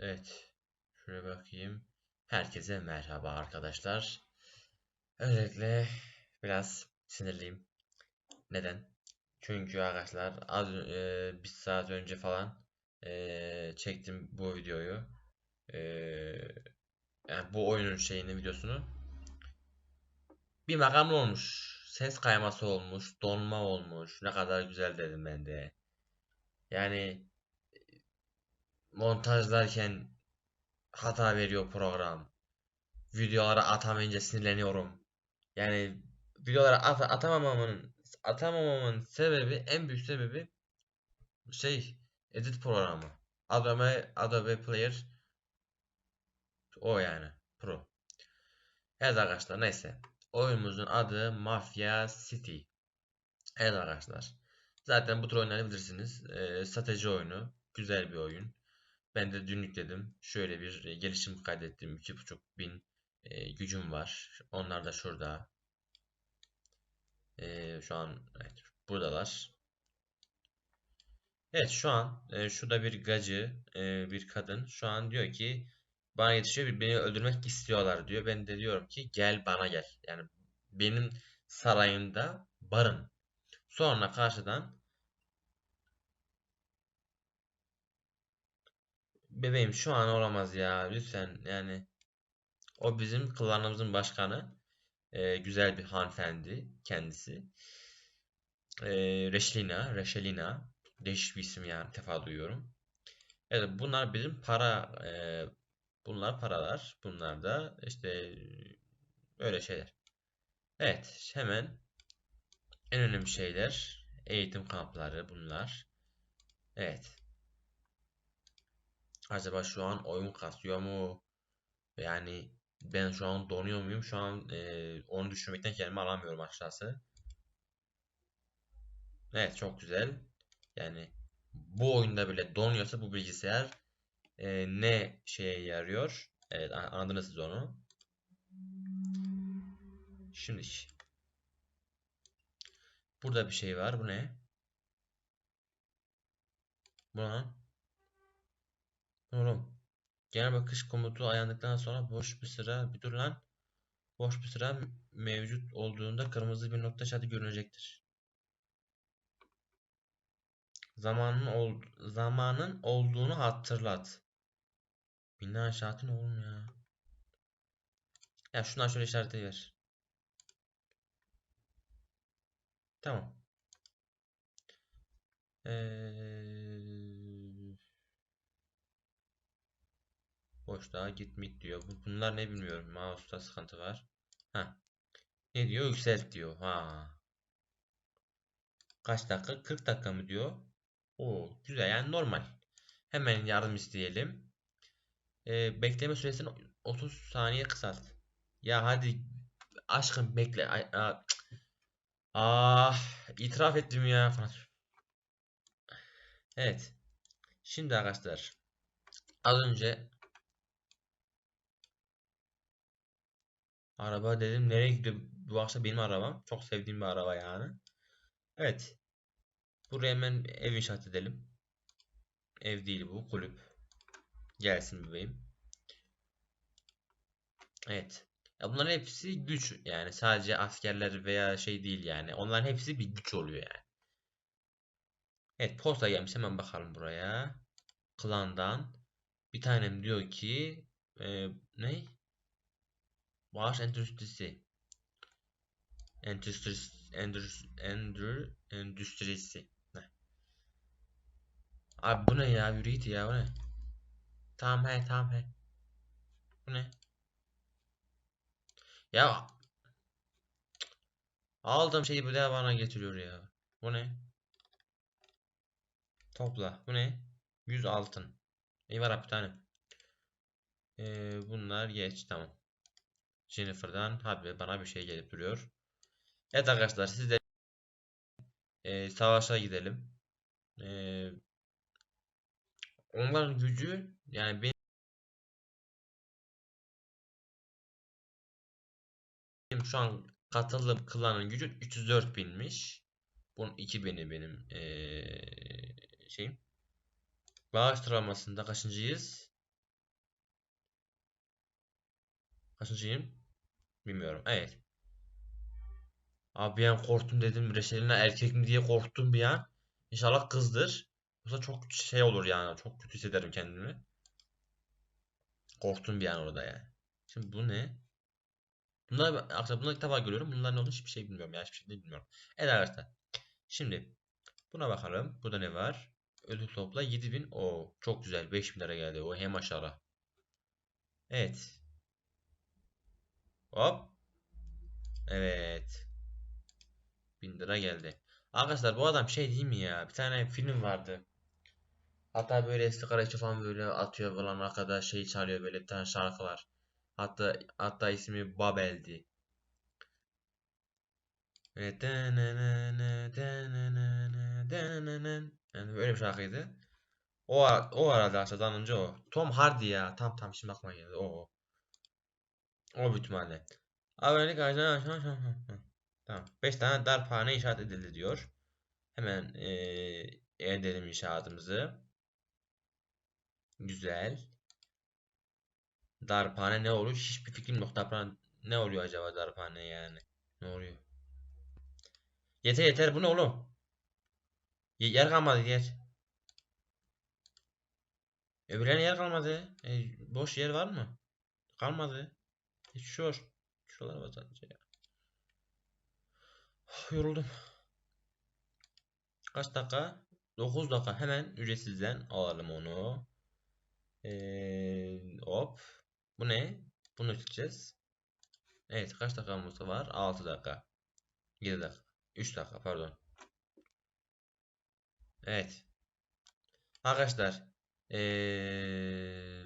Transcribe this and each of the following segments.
Evet. Şuraya bakayım. Herkese merhaba arkadaşlar. Öncelikle biraz sinirliyim. Neden? Çünkü arkadaşlar az e, bir saat önce falan e, çektim bu videoyu. E, yani bu oyunun şeyini videosunu. Bir makamlı olmuş. Ses kayması olmuş. Donma olmuş. Ne kadar güzel dedim ben de. Yani montajlarken hata veriyor program. Videolara atamayınca sinirleniyorum. Yani videolara at atamamamın atamamamın sebebi en büyük sebebi şey edit programı. Adobe Adobe Player o yani Pro. Evet arkadaşlar neyse. Oyunumuzun adı Mafia City. Evet arkadaşlar. Zaten bu tür oyunları bilirsiniz. Ee, strateji oyunu. Güzel bir oyun. Ben de dün yükledim. Şöyle bir e, gelişim kaydettim. 2.5 bin e, gücüm var. Onlar da şurada. E, şu an evet, buradalar. Evet şu an e, şurada bir gacı, e, bir kadın şu an diyor ki bana yetişiyor beni öldürmek istiyorlar diyor. Ben de diyorum ki gel bana gel. Yani benim sarayımda barın. Sonra karşıdan bebeğim şu an olamaz ya lütfen yani o bizim klanımızın başkanı. E, güzel bir hanımefendi kendisi. E, Reşlina, Reşelina. Değişik bir isim yani defa duyuyorum. Evet bunlar bizim para e, bunlar paralar. Bunlar da işte öyle şeyler. Evet hemen en önemli şeyler eğitim kampları bunlar. Evet. Acaba şu an oyun kasıyor mu? Yani ben şu an donuyor muyum? Şu an e, onu düşünmekten kendimi alamıyorum açıkçası. Evet çok güzel. Yani bu oyunda bile donuyorsa bu bilgisayar e, ne şeye yarıyor? Evet anladınız siz onu. Şimdi burada bir şey var. Bu ne? Bu lan. Oğlum. Genel bakış komutu ayarlandıktan sonra boş bir sıra bir dur lan. Boş bir sıra mevcut olduğunda kırmızı bir nokta işareti görünecektir. Zamanın ol zamanın olduğunu hatırlat. Bina inşaatı ne oğlum ya? Ya şundan şöyle işareti ver. Tamam. Ee, boşluğa gitmek diyor. Bunlar ne bilmiyorum. Mouse'da sıkıntı var. Ha. Ne diyor? Yükselt diyor. Ha. Kaç dakika? 40 dakika mı diyor? Oo, güzel yani normal. Hemen yardım isteyelim. Ee, bekleme süresini 30 saniye kısalt. Ya hadi aşkım bekle. Ah, itiraf ettim ya. Evet. Şimdi arkadaşlar az önce araba dedim nereye gidiyor bu akşam benim arabam. Çok sevdiğim bir araba yani. Evet. Buraya hemen ev inşaat edelim. Ev değil bu kulüp. Gelsin bebeğim. Evet. Ya bunların hepsi güç yani sadece askerler veya şey değil yani. Onların hepsi bir güç oluyor yani. Evet posta gelmiş hemen bakalım buraya. Klandan. Bir tanem diyor ki e, ne? Bağış endüstrisi. Endüstrisi. Endüstrisi. Endüstrisi. Ne? Abi bu ne ya? Yürü ya bu ne? Tamam he tamam he. Bu ne? Ya aldığım şeyi bu da bana getiriyor ya. Bu ne? Topla. Bu ne? 100 altın. İyi var bir tane. Ee, bunlar geç. Tamam. Jennifer'dan abi bana bir şey gelip duruyor. Evet arkadaşlar siz de e, savaşa gidelim. E, onların gücü yani benim şu an katıldığım klanın gücü 304 binmiş. Bunun 2000'i benim e, şeyim. Bağış travmasında kaçıncıyız? Kaçıncıyım? Bilmiyorum. Evet. Abi bir an korktum dedim. Reşelina erkek mi diye korktum bir an. İnşallah kızdır. Yoksa çok şey olur yani. Çok kötü hissederim kendimi. Korktum bir an orada yani. Şimdi bu ne? Bunlar arkadaşlar bunları ilk görüyorum. Bunlar ne olduğunu hiçbir şey bilmiyorum. Yani hiçbir şey bilmiyorum. Evet arkadaşlar. Şimdi buna bakalım. Burada ne var? Ödül topla 7000. O çok güzel. 5000 lira geldi. O hem maşallah. Evet. Hop. Evet. 1000 lira geldi. Arkadaşlar bu adam şey değil mi ya? Bir tane film vardı. Hatta böyle sigara falan böyle atıyor falan arkada şey çalıyor böyle bir tane şarkı var. Hatta hatta ismi Babel'di. Yani böyle bir şarkıydı. O o arada aslında tanınca o. Tom Hardy ya. Tam tam şimdi aklıma geldi. O o. O büyük ihtimalle. Abonelik harcına Tamam. 5 tane darphane inşaat edildi diyor. Hemen eee edelim inşaatımızı. Güzel. Darphane ne olur? Hiçbir fikrim yok. Darphane ne oluyor acaba darphane yani? Ne oluyor? Yeter yeter bu ne oğlum? Ye- Yer kalmadı yer. Öbürlerine yer kalmadı. E, boş yer var mı? Kalmadı. Şur. Şuralara bak sadece ya. Uf, Yoruldum. Kaç dakika? 9 dakika. Hemen ücretsizden alalım onu. Ee, hop. Bu ne? Bunu seçeceğiz. Evet kaç dakikamız var? 6 dakika. 7 dakika. 3 dakika pardon. Evet. Arkadaşlar. Ee,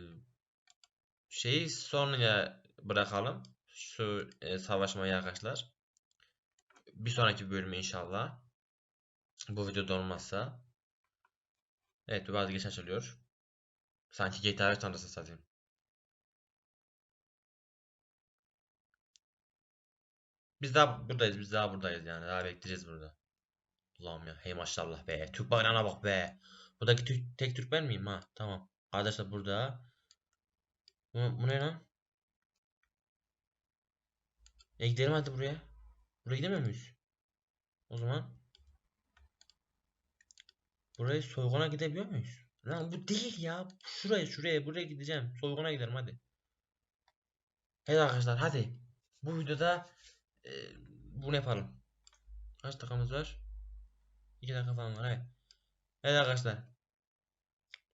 şeyi sonraya bırakalım. Şu e, savaşmayı arkadaşlar. Bir sonraki bölümü inşallah. Bu videoda olmazsa. Evet bu bazı geç açılıyor. Sanki GTA 5 tanrısı satayım. Biz daha buradayız. Biz daha buradayız yani. Daha bekleyeceğiz burada. Allah'ım ya. Hey maşallah be. Türk bayrağına bak be. Buradaki tek Türk ben miyim ha? Tamam. Arkadaşlar burada. Bu, bu ne lan? E gidelim hadi buraya. Buraya gidemiyor muyuz? O zaman. Buraya soyguna gidebiliyor muyuz? Lan bu değil ya. Şuraya şuraya buraya gideceğim. Soyguna gidelim hadi. Evet arkadaşlar hadi. Bu videoda e, bunu yapalım. Kaç dakikamız var? 2 dakika falan var evet. Evet arkadaşlar.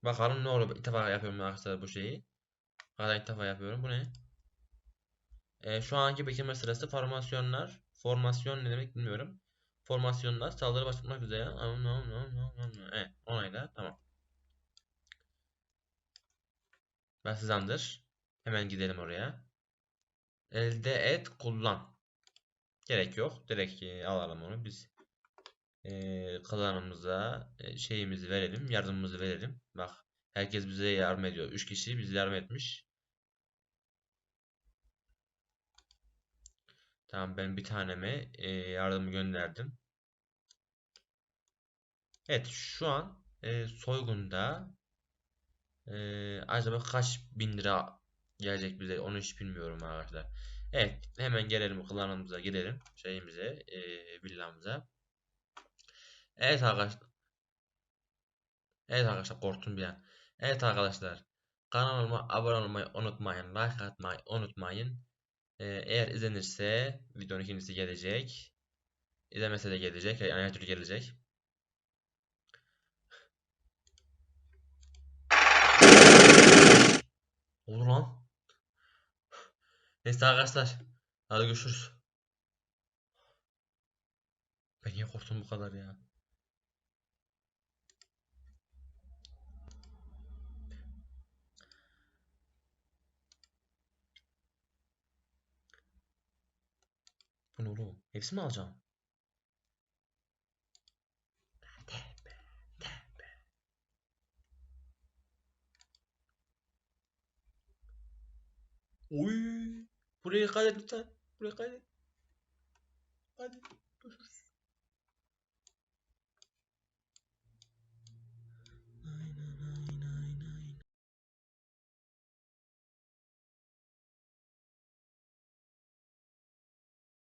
Bakalım ne olur. İlk yapıyorum arkadaşlar bu şeyi. Hala ilk defa yapıyorum. Bu ne? E, şu anki bekleme sırası formasyonlar. Formasyon ne demek bilmiyorum. Formasyonlar saldırı başlatmak üzere. Evet, onayla. Tamam. Ben sizandır. Hemen gidelim oraya. Elde et, kullan. Gerek yok. Direkt e, alalım onu. Biz e, klanımıza e, şeyimizi verelim. Yardımımızı verelim. Bak. Herkes bize yardım ediyor. 3 kişi bize yardım etmiş. Tamam ben bir taneme e, yardımı gönderdim. Evet şu an e, soygunda e, acaba kaç bin lira gelecek bize onu hiç bilmiyorum arkadaşlar. Evet hemen gelelim klanımıza gidelim şeyimize e, villamıza. Evet arkadaşlar. Evet arkadaşlar korktum bir an. Evet arkadaşlar kanalıma abone olmayı unutmayın. Like atmayı unutmayın. Ee, eğer izlenirse videonun ikincisi gelecek. İzlemese de gelecek. Yani her türlü gelecek. Olur lan. Neyse arkadaşlar. Hadi görüşürüz. Ben niye korktum bu kadar ya? Bu ne oğlum? Hepsi mi alacağım? Oy. Burayı kaydet lütfen. Burayı kaydet. Hadi. Görüşürüz.